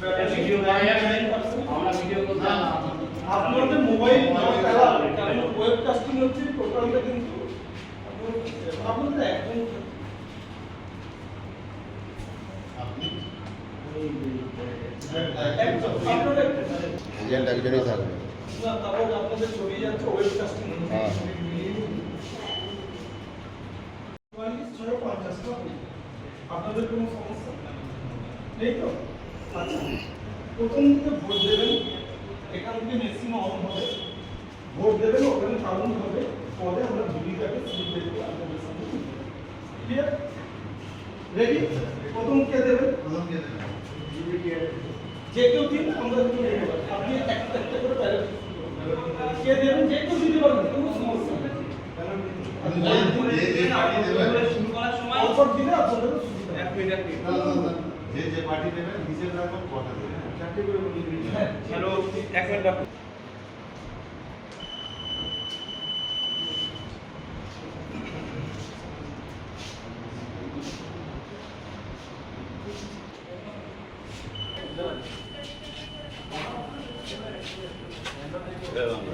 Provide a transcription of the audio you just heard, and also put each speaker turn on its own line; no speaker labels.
Video আমরা video করতাম
আপনাদের মোবাইল হচ্ছে টোটালটা কিন্তু আপনাদের একদম তারপর আপনাদের ছবি যাচ্ছে না? আপনাদের কোনো সমস্যা নেই তো প্রথম দিকে ভোট দেবেন এখান থেকে মেশিন অন হবে। ভোট দেবেন ওখানে কাউন্ট হবে। পরে আমরা দুটিটাকে সিল দেবো আপনাদের সামনে। ক্লিয়ার রেডি প্রথম কে দেবেন? যে কেউ দিন আমরা নেব আপনি একটা একটা করে প্যারেন্ট কে দেবেন? যে কেউ দিতে পারবেন কোনো সমস্যা নেই। অফার দিলে আপনাদের সুবিধা
এক মিনিট এক মিনিট।
যে যে পার্টি দেবেন হিসেব রাখবেন কটা দেবেন।
করে
হ্যালো এক মিনিট রাখুন।